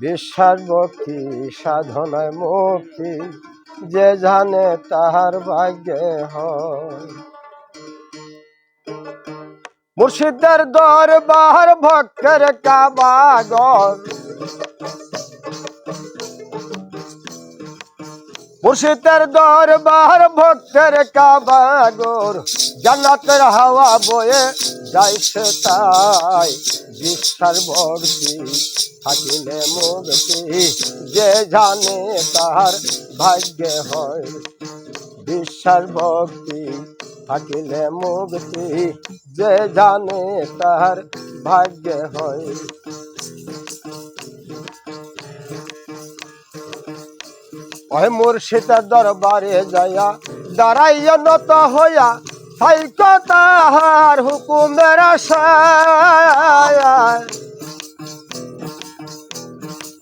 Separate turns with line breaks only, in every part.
বিশ্বাস ভক্তি সাধনায় মুক্তি যে জানে তাহার ভাগ্যে হয়। মুর্শিদের দরবার ভক্তের কাবাগর মুর্শিদের দরবার, ভক্তের কাবাগর জান্নাতের হাওয়া বয়ে যাইছে তাই। বিশ্বাস ভক্তি থাকিলে মুক্তি যে জানে তাহার ভাগ্যে হয়। বিশ্বাস ভক্তি থাকিলে মুক্তি যে জানে তাহার ভাগ্যে হয়। ওই মুর্শিদের দরবারে যাইয়া দাঁড়াইয়া নত হইয়া থাইক তাহার হুকুমের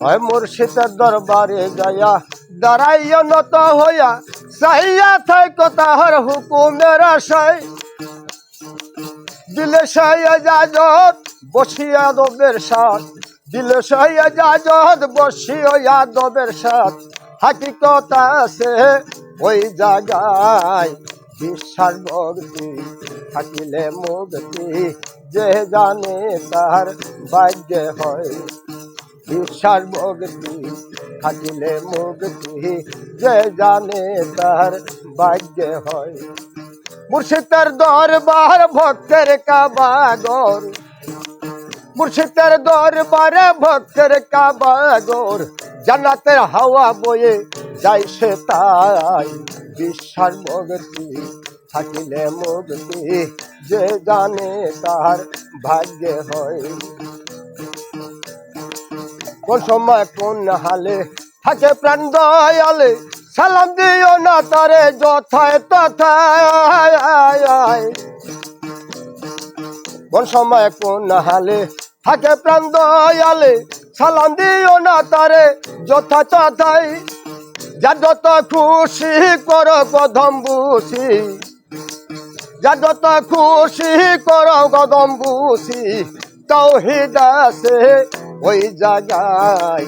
ওই মুর্শিদের দরবারে যাইয়া দাঁড়াইয়া নত হইয়া চাইয়া থাইক তাহার হুকুমের আশায়। দিলে সাইয়া যাজত বসিয়া দবের সাথ, দিলে সাইয়া যাজত বসিয়া যাদবের সাথ। হাকিকত আছে ওই জায়গায়। বিশ্বাস ভক্তি থাকিলে মুক্তি, যে জানে তার ভাগ্যে হয়। বিশ্বাস ভক্তি থাকিলে মুক্তি, যে জানে তার ভাগ্যে হয়। মুর্শিদের দরবার ভক্তের কাবাগর। মুর্শিদের দরবারে ভক্তের কাবাগর। জান্নাতের হাওয়া বয়ে যাই সে তাই। বিশ্বাস ভক্তি থাকিলে মুক্তি যে জানে তার ভাগ্যে হয়। কোন সময় কোন হালে থাকে প্রাণ দয়ালে, সালাম দিও না তারে যথায় তথায়। কোন সময় কোন হালে থাকে প্রাণ দয়ালে সালাম দিও না তারে, যথা তথায় যা যত খুশি কর কদম বুঝি। যা যত খুশি কর কদম বুঝি। তৌহিদ আছে ওই জায়গায়।